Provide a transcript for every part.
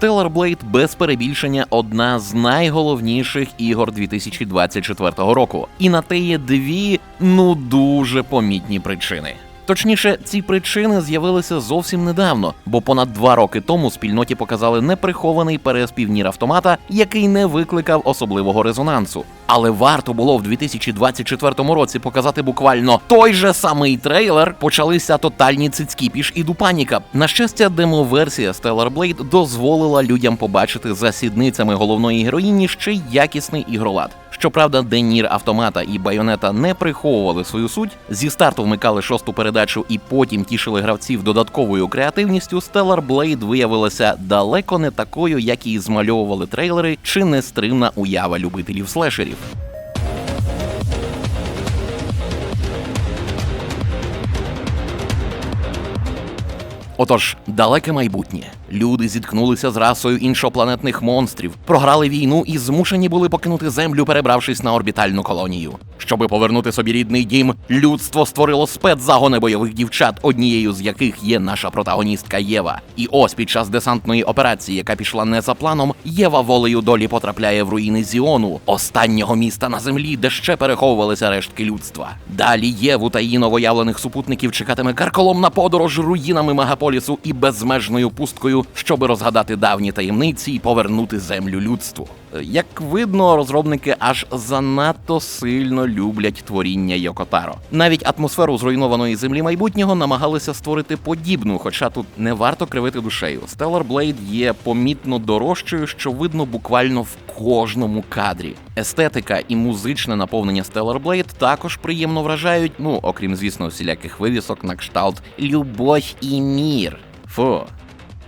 Stellar Blade без перебільшення одна з найголовніших ігор 2024 року. І на те є дві ну дуже помітні причини. Точніше, ці причини з'явилися зовсім недавно, бо понад два роки тому спільноті показали неприхований переспів Нір автомата, який не викликав особливого резонансу. Але варто було в 2024 році показати буквально той же самий трейлер. Почалися тотальні цицькіпіш і дупаніка. На щастя, демо-версія Stellar Blade дозволила людям побачити за сідницями головної героїні ще якісний ігролад. Щоправда, де Нір автомата і байонета не приховували свою суть, зі старту вмикали шосту передачу і потім тішили гравців додатковою креативністю. Stellar Blade виявилася далеко не такою, як її змальовували трейлери, чи нестримна уява любителів слешерів. Отож, далеке майбутнє. Люди зіткнулися з расою іншопланетних монстрів, програли війну і змушені були покинути землю, перебравшись на орбітальну колонію. Щоби повернути собі рідний дім, людство створило спецзагони бойових дівчат, однією з яких є наша протагоністка Єва. І ось під час десантної операції, яка пішла не за планом, Єва волею долі потрапляє в руїни Зіону, останнього міста на землі, де ще переховувалися рештки людства. Далі Єву та її новоявлених супутників чекатиме карколомна подорож руїнами мегаполісу і безмежною пусткою, щоби розгадати давні таємниці і повернути землю людству. Як видно, розробники аж занадто сильно люблять творіння Йокотаро. Навіть атмосферу зруйнованої землі майбутнього намагалися створити подібну, хоча тут не варто кривити душею. Stellar Blade є помітно дорожчою, що видно буквально в кожному кадрі. Естетика і музичне наповнення Stellar Blade також приємно вражають, ну окрім звісно, всіляких вивісок на кшталт Любов і мір. Фу.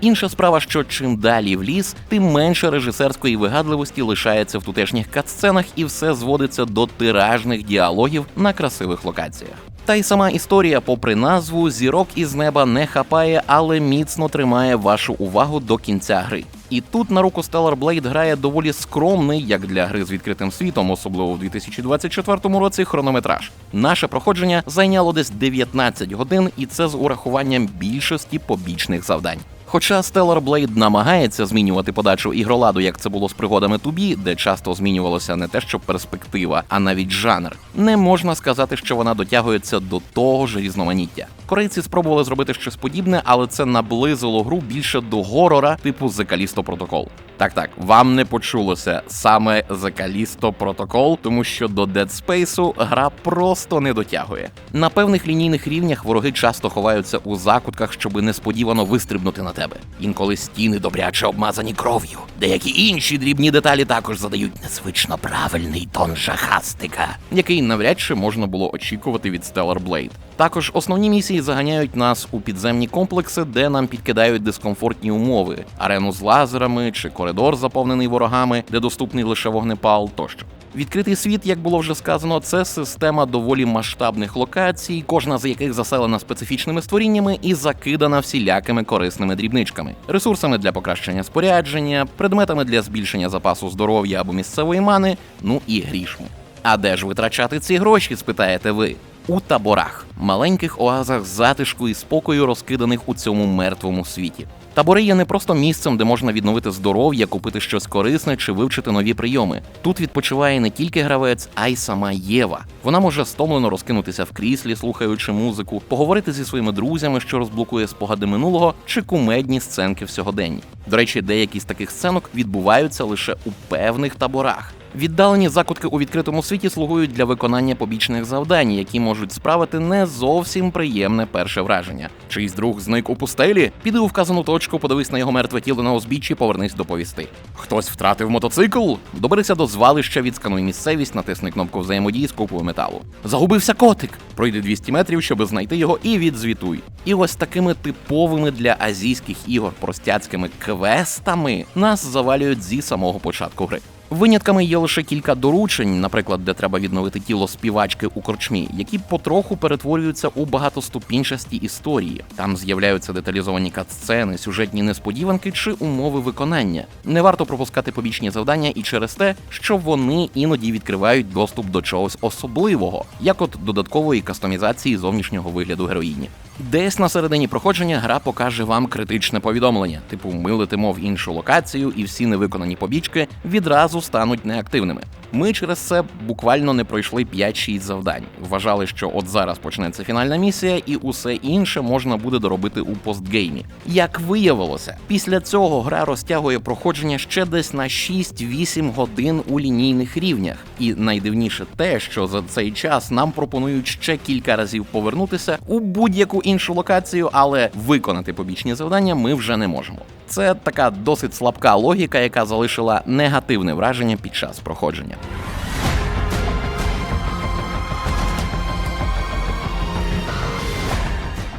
Інша справа, що чим далі в ліс, тим менше режисерської вигадливості лишається в тутешніх катсценах, і все зводиться до тиражних діалогів на красивих локаціях. Та й сама історія, попри назву, зірок із неба не хапає, але міцно тримає вашу увагу до кінця гри. І тут на руку Stellar Blade грає доволі скромний, як для гри з відкритим світом, особливо в 2024 році, хронометраж. Наше проходження зайняло десь 19 годин, і це з урахуванням більшості побічних завдань. Хоча Stellar Blade намагається змінювати подачу ігроладу, як це було з пригодами Тубі, де часто змінювалося не те, що перспектива, а навіть жанр, не можна сказати, що вона дотягується до того ж різноманіття. Корейці спробували зробити щось подібне, але це наблизило гру більше до горора типу Callisto Protocol. Так, так, вам не почулося саме The Callisto Protocol, тому що до Dead Space гра просто не дотягує. На певних лінійних рівнях вороги часто ховаються у закутках, щоби несподівано вистрибнути на тебе. Інколи стіни добряче обмазані кров'ю. Деякі інші дрібні деталі також задають незвично правильний тон жахастика, який навряд чи можна було очікувати від Stellar Blade. Також основні місії заганяють нас у підземні комплекси, де нам підкидають дискомфортні умови: арену з лазерами чи коридор, заповнений ворогами, де доступний лише вогнепал тощо. Відкритий світ, як було вже сказано, це система доволі масштабних локацій, кожна з яких заселена специфічними створіннями і закидана всілякими корисними дрібничками, ресурсами для покращення спорядження, предметами для збільшення запасу здоров'я або місцевої мани, ну і грішми. А де ж витрачати ці гроші? спитаєте ви? У таборах, маленьких оазах затишку і спокою, розкиданих у цьому мертвому світі. Табори є не просто місцем, де можна відновити здоров'я, купити щось корисне чи вивчити нові прийоми. Тут відпочиває не тільки гравець, а й сама Єва. Вона може стомлено розкинутися в кріслі, слухаючи музику, поговорити зі своїми друзями, що розблокує спогади минулого, чи кумедні сценки в сьогоденні. До речі, деякі з таких сценок відбуваються лише у певних таборах. Віддалені закутки у відкритому світі слугують для виконання побічних завдань, які можуть справити не зовсім приємне перше враження. Чийсь друг зник у пустелі, піди у вказану точку, подивись на його мертве тіло на узбіччі, повернись до повісти. Хтось втратив мотоцикл. Доберися до звалища, відскануй місцевість, натисни кнопку взаємодії з купою металу. Загубився котик. Пройди 200 метрів, щоб знайти його, і відзвітуй. І ось такими типовими для азійських ігор простяцькими квестами нас завалюють зі самого початку гри. Винятками є лише кілька доручень, наприклад, де треба відновити тіло співачки у корчмі, які потроху перетворюються у багатоступінчасті історії. Там з'являються деталізовані катсцени, сюжетні несподіванки чи умови виконання. Не варто пропускати побічні завдання і через те, що вони іноді відкривають доступ до чогось особливого, як от додаткової кастомізації зовнішнього вигляду героїні. Десь на середині проходження гра покаже вам критичне повідомлення, типу ми летимо в іншу локацію, і всі невиконані побічки відразу стануть неактивними. Ми через це буквально не пройшли 5-6 завдань. Вважали, що от зараз почнеться фінальна місія, і усе інше можна буде доробити у постгеймі. Як виявилося, після цього гра розтягує проходження ще десь на 6-8 годин у лінійних рівнях. І найдивніше те, що за цей час нам пропонують ще кілька разів повернутися у будь-яку іншу локацію, але виконати побічні завдання ми вже не можемо. Це така досить слабка логіка, яка залишила негативне враження під час проходження.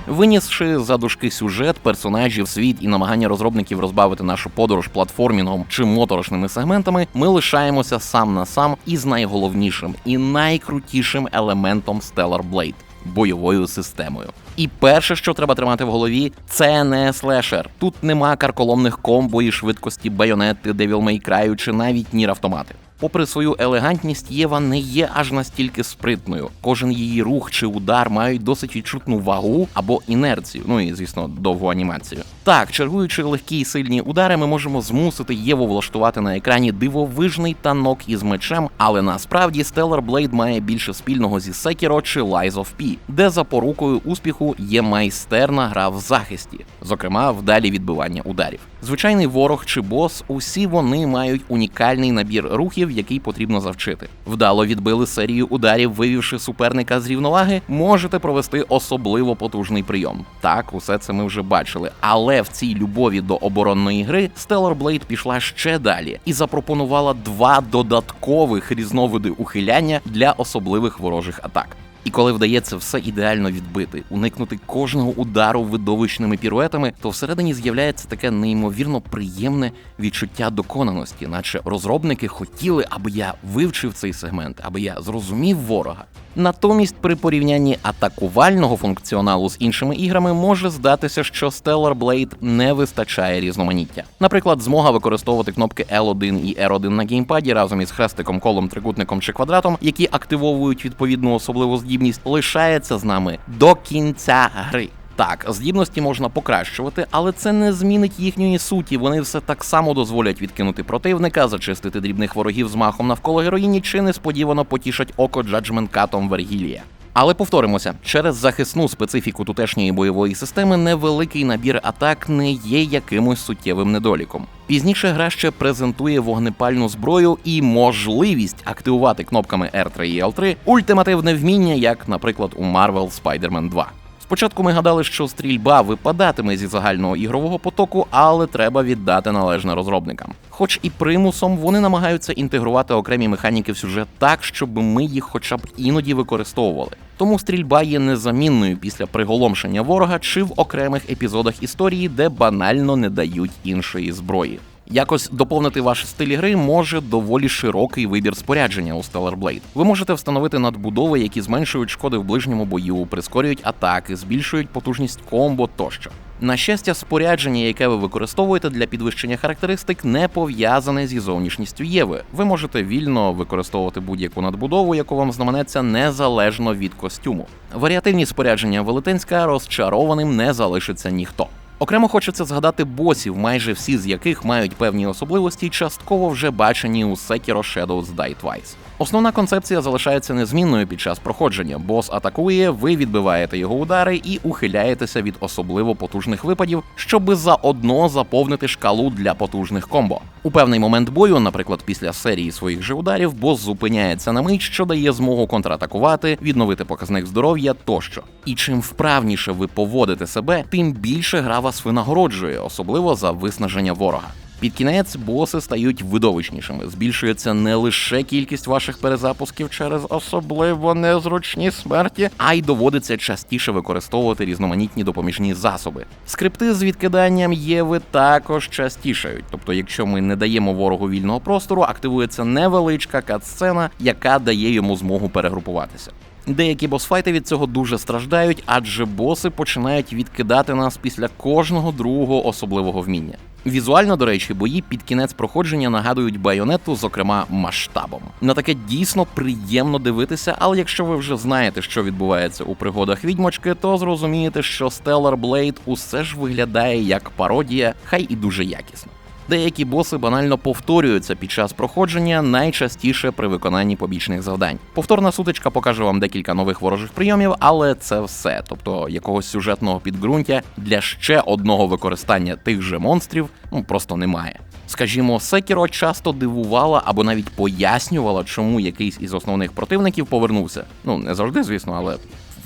Винісши за дужки сюжет, персонажів, світ і намагання розробників розбавити нашу подорож платформінгом чи моторошними сегментами, ми лишаємося сам на сам із найголовнішим і найкрутішим елементом Stellar Blade – бойовою системою. І перше, що треба тримати в голові, це не слешер. Тут нема карколомних комбо і швидкості байонети, Cry чи навіть нір автомати. Попри свою елегантність, Єва не є аж настільки спритною. Кожен її рух чи удар мають досить відчутну вагу або інерцію. Ну і звісно, довгу анімацію. Так, чергуючи легкі і сильні удари, ми можемо змусити Єву влаштувати на екрані дивовижний танок із мечем, але насправді Stellar Blade має більше спільного зі Sekiro чи Lies of P, де запорукою успіху є майстерна гра в захисті, зокрема вдалі відбивання ударів. Звичайний ворог чи бос, усі вони мають унікальний набір рухів, який потрібно завчити. Вдало відбили серію ударів, вивівши суперника з рівноваги, можете провести особливо потужний прийом. Так, усе це ми вже бачили. Але в цій любові до оборонної гри Stellar Blade пішла ще далі і запропонувала два додаткових різновиди ухиляння для особливих ворожих атак. І коли вдається все ідеально відбити, уникнути кожного удару видовищними піруетами, то всередині з'являється таке неймовірно приємне відчуття доконаності, наче розробники хотіли, аби я вивчив цей сегмент, аби я зрозумів ворога. Натомість, при порівнянні атакувального функціоналу з іншими іграми може здатися, що Stellar Blade не вистачає різноманіття. Наприклад, змога використовувати кнопки L1 і R1 на геймпаді разом із хрестиком, колом, трикутником чи квадратом, які активовують відповідну особливу здібність, лишається з нами до кінця гри. Так, здібності можна покращувати, але це не змінить їхньої суті. Вони все так само дозволять відкинути противника, зачистити дрібних ворогів з махом навколо героїні, чи несподівано потішать око джаджменткатом Вергілія. Але повторимося, через захисну специфіку тутешньої бойової системи невеликий набір атак не є якимось суттєвим недоліком. Пізніше гра ще презентує вогнепальну зброю і можливість активувати кнопками R3 і L3 ультимативне вміння, як, наприклад, у Marvel Spider-Man 2. Спочатку ми гадали, що стрільба випадатиме зі загального ігрового потоку, але треба віддати належне розробникам. Хоч і примусом вони намагаються інтегрувати окремі механіки в сюжет так, щоб ми їх хоча б іноді використовували. Тому стрільба є незамінною після приголомшення ворога чи в окремих епізодах історії, де банально не дають іншої зброї. Якось доповнити ваш стиль гри може доволі широкий вибір спорядження у Stellar Blade. Ви можете встановити надбудови, які зменшують шкоди в ближньому бою, прискорюють атаки, збільшують потужність комбо тощо. На щастя, спорядження, яке ви використовуєте для підвищення характеристик, не пов'язане зі зовнішністю Єви. Ви можете вільно використовувати будь-яку надбудову, яку вам знаменеться незалежно від костюму. Варіативні спорядження велетенська розчарованим не залишиться ніхто. Окремо хочеться згадати босів, майже всі з яких мають певні особливості, частково вже бачені у Sekiro Shadows Die Twice. Основна концепція залишається незмінною під час проходження. Бос атакує, ви відбиваєте його удари і ухиляєтеся від особливо потужних випадів, щоби заодно заповнити шкалу для потужних комбо. У певний момент бою, наприклад, після серії своїх же ударів, бос зупиняється на мить, що дає змогу контратакувати, відновити показник здоров'я тощо. І чим вправніше ви поводите себе, тим більше гра вас винагороджує, особливо за виснаження ворога. Під кінець боси стають видовищнішими. Збільшується не лише кількість ваших перезапусків через особливо незручні смерті, а й доводиться частіше використовувати різноманітні допоміжні засоби. Скрипти з відкиданням єви також частішають. Тобто, якщо ми не даємо ворогу вільного простору, активується невеличка катсцена, яка дає йому змогу перегрупуватися. Деякі босфайти від цього дуже страждають, адже боси починають відкидати нас після кожного другого особливого вміння. Візуально, до речі, бої під кінець проходження нагадують байонету, зокрема масштабом. На таке дійсно приємно дивитися, але якщо ви вже знаєте, що відбувається у пригодах відьмочки, то зрозумієте, що Stellar Blade усе ж виглядає як пародія, хай і дуже якісно. Деякі боси банально повторюються під час проходження, найчастіше при виконанні побічних завдань. Повторна сутичка покаже вам декілька нових ворожих прийомів, але це все. Тобто якогось сюжетного підґрунтя для ще одного використання тих же монстрів ну просто немає. Скажімо, Секіро часто дивувала або навіть пояснювала, чому якийсь із основних противників повернувся. Ну не завжди, звісно, але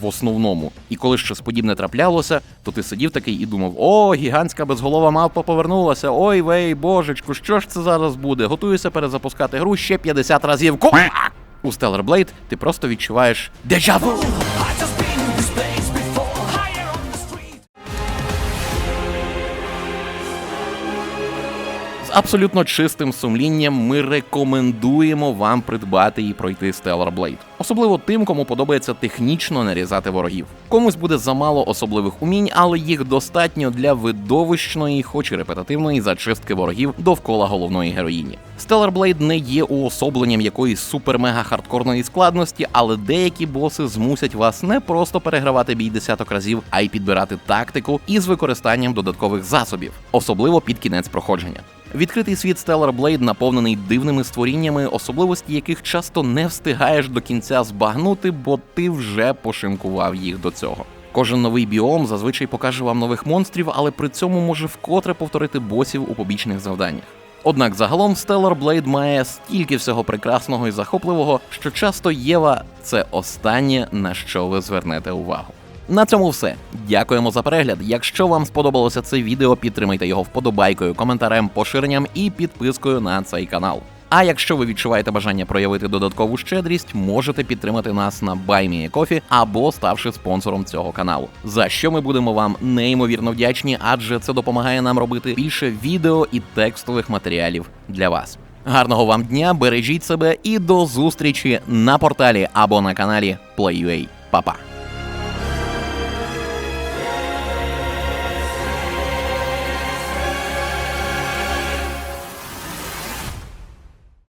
в основному. І коли щось подібне траплялося, то ти сидів такий і думав: о, гігантська безголова мавпа повернулася. Ой, вей, божечку, що ж це зараз буде? Готуюся перезапускати гру ще 50 разів. Ку! У Stellar Blade ти просто відчуваєш дежаву. З абсолютно чистим сумлінням ми рекомендуємо вам придбати і пройти Stellar Blade. Особливо тим, кому подобається технічно нарізати ворогів. Комусь буде замало особливих умінь, але їх достатньо для видовищної, хоч і репетативної зачистки ворогів довкола головної героїні. Stellar Blade не є уособленням якоїсь супер-мега хардкорної складності, але деякі боси змусять вас не просто перегравати бій десяток разів, а й підбирати тактику із використанням додаткових засобів, особливо під кінець проходження. Відкритий світ Stellar Blade наповнений дивними створіннями, особливості яких часто не встигаєш до кінця збагнути, бо ти вже пошинкував їх до цього. Кожен новий біом зазвичай покаже вам нових монстрів, але при цьому може вкотре повторити босів у побічних завданнях. Однак загалом Stellar Blade має стільки всього прекрасного і захопливого, що часто Єва це останнє на що ви звернете увагу. На цьому все. Дякуємо за перегляд. Якщо вам сподобалося це відео, підтримайте його вподобайкою, коментарем, поширенням і підпискою на цей канал. А якщо ви відчуваєте бажання проявити додаткову щедрість, можете підтримати нас на BuyMeACoffee або ставши спонсором цього каналу. За що ми будемо вам неймовірно вдячні, адже це допомагає нам робити більше відео і текстових матеріалів для вас. Гарного вам дня, бережіть себе і до зустрічі на порталі або на каналі PlayUA. Па-па!